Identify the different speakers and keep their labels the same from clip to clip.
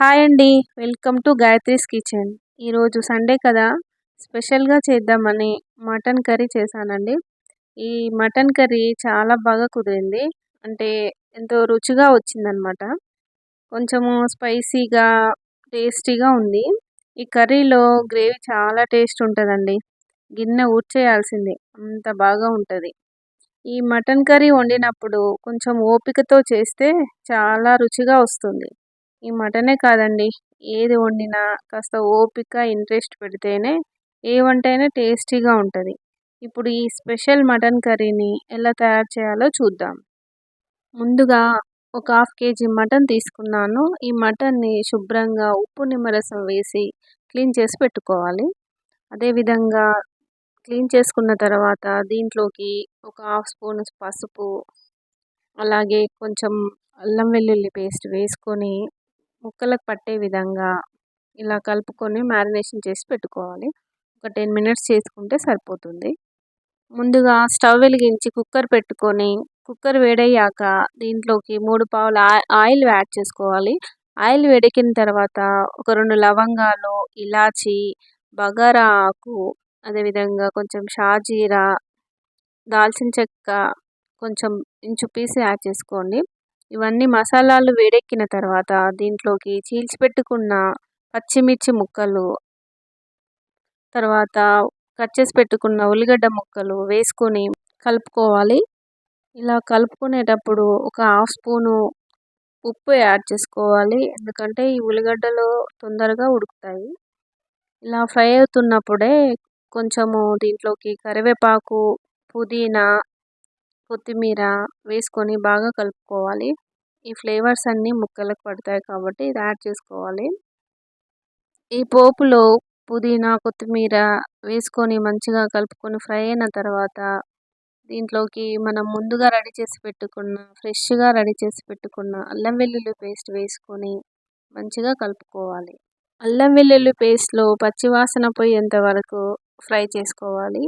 Speaker 1: Hi అండి. Welcome to Gayatri's kitchen. ఈరోజు Sunday కదా. స్పెషల్గా చేద్దామని మటన్ కర్రీ చేశానండి. ఈ మటన్ కర్రీ చాలా బాగా కుదిరింది. అంటే ఎంతో రుచిగా వచ్చిందనమాట. కొంచెము స్పైసీగా టేస్టీగా ఉంది. ఈ కర్రీలో గ్రేవీ చాలా టేస్ట్ ఉంటుందండి. గిన్నె ఊడ్చేయాల్సిందే. అంత బాగా ఉంటుంది. ఈ మటన్ కర్రీ వండినప్పుడు కొంచెం ఓపికతో చేస్తే చాలా రుచిగా వస్తుంది. ఈ మటనే కాదండి. ఏది వండినా కాస్త ఓపిక ఇంట్రెస్ట్ పెడితేనే ఏ వంట అయినా టేస్టీగా ఉంటుంది. ఇప్పుడు ఈ స్పెషల్ మటన్ కర్రీని ఎలా తయారు చేయాలో చూద్దాం. ముందుగా ఒక హాఫ్ కేజీ మటన్ తీసుకున్నాను. ఈ మటన్ని శుభ్రంగా ఉప్పు నిమ్మరసం వేసి క్లీన్ చేసి పెట్టుకోవాలి. అదేవిధంగా క్లీన్ చేసుకున్న తర్వాత దీంట్లోకి ఒక హాఫ్ స్పూన్ పసుపు అలాగే కొంచెం అల్లం వెల్లుల్లి పేస్ట్ వేసుకొని ముక్కలకు పట్టే విధంగా ఇలా కలుపుకొని మ్యారినేషన్ చేసి పెట్టుకోవాలి. ఒక టెన్ మినిట్స్ చేసుకుంటే సరిపోతుంది. ముందుగా స్టవ్ వెలిగించి కుక్కర్ పెట్టుకొని కుక్కర్ వేడయ్యాక దీంట్లోకి మూడు పావుల ఆయిల్ యాడ్ చేసుకోవాలి. ఆయిల్ వేడెక్కిన తర్వాత ఒక రెండు లవంగాలు ఇలాచి బగారా ఆకు అదేవిధంగా కొంచెం షాజీరా దాల్చిన చెక్క కొంచెం ఇంచు పీస్ యాడ్ చేసుకోండి. ఇవన్నీ మసాలాలు వేడెక్కిన తర్వాత దీంట్లోకి చీల్చి పెట్టుకున్న పచ్చిమిర్చి ముక్కలు తర్వాత కట్ చేసి పెట్టుకున్న ఉల్లిగడ్డ ముక్కలు వేసుకొని కలుపుకోవాలి. ఇలా కలుపుకునేటప్పుడు ఒక హాఫ్ స్పూను ఉప్పు యాడ్ చేసుకోవాలి. ఎందుకంటే ఈ ఉల్లిగడ్డలు తొందరగా ఉడుకుతాయి. ఇలా ఫ్రై అవుతున్నప్పుడే కొంచెము దీంట్లోకి కరివేపాకు పుదీనా కొత్తిమీర వేసుకొని బాగా కలుపుకోవాలి. ఈ ఫ్లేవర్స్ అన్నీ ముక్కలకు పడతాయి కాబట్టి ఇది యాడ్ చేసుకోవాలి. ఈ పోపులో పుదీనా కొత్తిమీర వేసుకొని మంచిగా కలుపుకొని ఫ్రై అయిన తర్వాత దీంట్లోకి మనం ముందుగా రెడీ చేసి పెట్టుకున్న ఫ్రెష్గా రెడీ చేసి పెట్టుకున్న అల్లం వెల్లుల్లి పేస్ట్ వేసుకొని మంచిగా కలుపుకోవాలి. అల్లం వెల్లుల్లి పేస్ట్లో పచ్చివాసన పోయేంత వరకు ఫ్రై చేసుకోవాలి.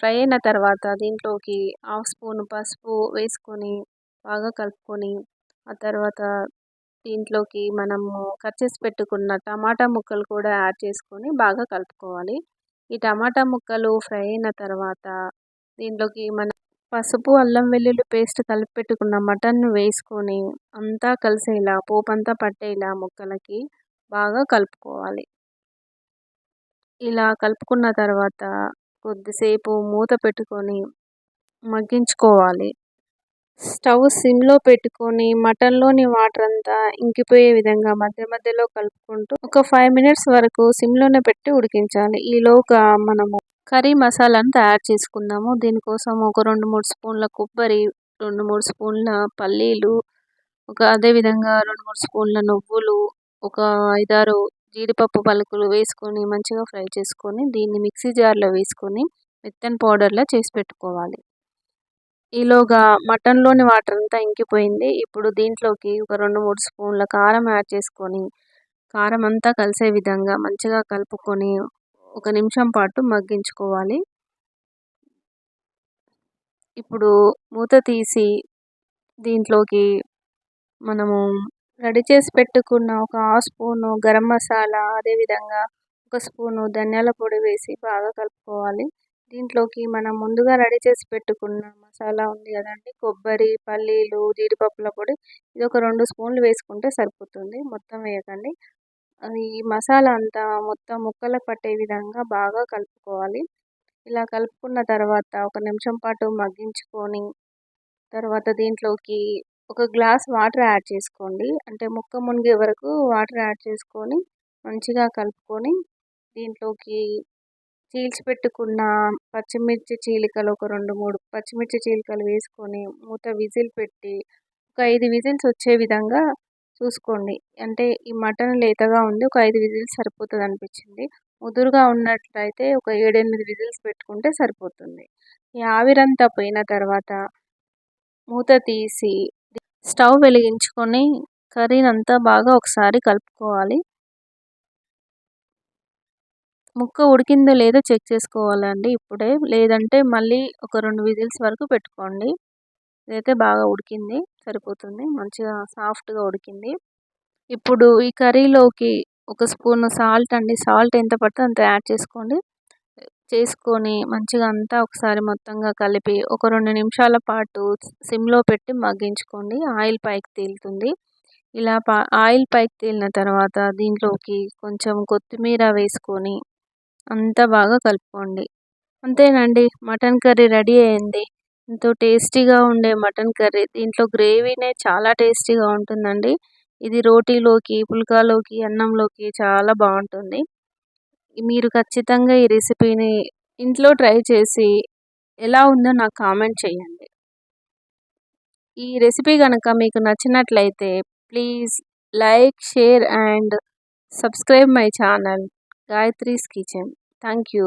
Speaker 1: ఫ్రై అయిన తర్వాత దీంట్లోకి హాఫ్ స్పూన్ పసుపు వేసుకొని బాగా కలుపుకొని ఆ తర్వాత దీంట్లోకి మనము కట్ చేసి పెట్టుకున్న టమాటా ముక్కలు కూడా యాడ్ చేసుకొని బాగా కలుపుకోవాలి. ఈ టమాటా ముక్కలు ఫ్రై అయిన తర్వాత దీంట్లోకి మన పసుపు అల్లం వెల్లుల్లి పేస్ట్ కలిపి పెట్టుకున్న మటన్ వేసుకొని అంతా కలిసేలా పోపు అంతా పట్టేలా ముక్కలకి బాగా కలుపుకోవాలి. ఇలా కలుపుకున్న తర్వాత కొద్దిసేపు మూత పెట్టుకొని మగ్గించుకోవాలి. స్టవ్ సిమ్లో పెట్టుకొని మటన్లోని వాటర్ అంతా ఇంకిపోయే విధంగా మధ్య మధ్యలో కలుపుకుంటూ ఒక ఫైవ్ మినిట్స్ వరకు సిమ్లోనే పెట్టి ఉడికించాలి. ఈలోగా మనము కర్రీ మసాలాను తయారు చేసుకుందాము. దీనికోసం ఒక రెండు మూడు స్పూన్ల కొబ్బరి రెండు మూడు స్పూన్ల పల్లీలు ఒక అదేవిధంగా రెండు మూడు స్పూన్ల నువ్వులు ఒక ఐదారు జీడిపప్పు పలుకులు వేసుకొని మంచిగా ఫ్రై చేసుకొని దీన్ని మిక్సీ జార్లో వేసుకొని మెత్తని పౌడర్లా చేసి పెట్టుకోవాలి. ఈలోగా మటన్లోని వాటర్ అంతా ఇంకిపోయింది. ఇప్పుడు దీంట్లోకి ఒక రెండు మూడు స్పూన్ల కారం యాడ్ చేసుకొని కారం అంతా కలిసే విధంగా మంచిగా కలుపుకొని ఒక నిమిషం పాటు మగ్గించుకోవాలి. ఇప్పుడు మూత తీసి దీంట్లోకి మనము రెడీ చేసి పెట్టుకున్న ఒక హాఫ్ స్పూను గరం మసాలా అదేవిధంగా ఒక స్పూను ధనియాల పొడి వేసి బాగా కలుపుకోవాలి. దీంట్లోకి మనం ముందుగా రెడీ చేసి పెట్టుకున్న మసాలా ఉంది కదండి. కొబ్బరి పల్లీలు జీడిపప్పుల పొడి ఇది ఒక రెండు స్పూన్లు వేసుకుంటే సరిపోతుంది. మొత్తం వేయకండి. ఈ మసాలా అంతా మొత్తం ముక్కలకు పట్టే విధంగా బాగా కలుపుకోవాలి. ఇలా కలుపుకున్న తర్వాత ఒక నిమిషం పాటు మగ్గించుకొని తర్వాత దీంట్లోకి ఒక గ్లాస్ వాటర్ యాడ్ చేసుకోండి. అంటే ముక్క మునిగే వరకు వాటర్ యాడ్ చేసుకొని మంచిగా కలుపుకొని దీంట్లోకి చీల్చి పెట్టుకున్న పచ్చిమిర్చి చీలికలు ఒక రెండు మూడు పచ్చిమిర్చి చీలికలు వేసుకొని మూత విజిల్ పెట్టి ఒక ఐదు విజిల్స్ వచ్చే విధంగా చూసుకోండి. అంటే ఈ మటన్ లేతగా ఉంది ఒక ఐదు విజిల్స్ సరిపోతుంది అనిపించింది. ముదురుగా ఉన్నట్లయితే ఒక ఏడెనిమిది విజిల్స్ పెట్టుకుంటే సరిపోతుంది. ఈ ఆవిరంతా పోయిన తర్వాత మూత తీసి స్టవ్ వెలిగించుకొని కర్రీని అంతా బాగా ఒకసారి కలుపుకోవాలి. ముక్క ఉడికిందో లేదో చెక్ చేసుకోవాలండి ఇప్పుడే. లేదంటే మళ్ళీ ఒక రెండు విజిల్స్ వరకు పెట్టుకోండి. ఇదైతే బాగా ఉడికింది సరిపోతుంది. మంచిగా సాఫ్ట్గా ఉడికింది. ఇప్పుడు ఈ కర్రీలోకి ఒక స్పూన్ సాల్ట్ అండి. సాల్ట్ ఎంత పడితే అంత యాడ్ చేసుకోండి. చేసుకొని మంచిగా అంతా ఒకసారి మొత్తంగా కలిపి ఒక రెండు నిమిషాల పాటు సిమ్లో పెట్టి మగ్గించుకోండి. ఆయిల్ పైకి తేలుతుంది. ఇలా పా ఆయిల్ పైకి తేలిన తర్వాత దీంట్లోకి కొంచెం కొత్తిమీర వేసుకొని అంతా బాగా కలుపుకోండి. అంతేనండి మటన్ కర్రీ రెడీ అయింది. ఎంతో టేస్టీగా ఉండే మటన్ కర్రీ. దీంట్లో గ్రేవీనే చాలా టేస్టీగా ఉంటుందండి. ఇది రోటీలోకి పుల్కాలోకి అన్నంలోకి చాలా బాగుంటుంది. మీరు ఖచ్చితంగా ఈ రెసిపీని ఇంట్లో ట్రై చేసి ఎలా ఉందో నాకు కామెంట్ చేయండి. ఈ రెసిపీ కనుక మీకు నచ్చినట్లయితే please like share and subscribe my channel. Gayatri's kitchen thank you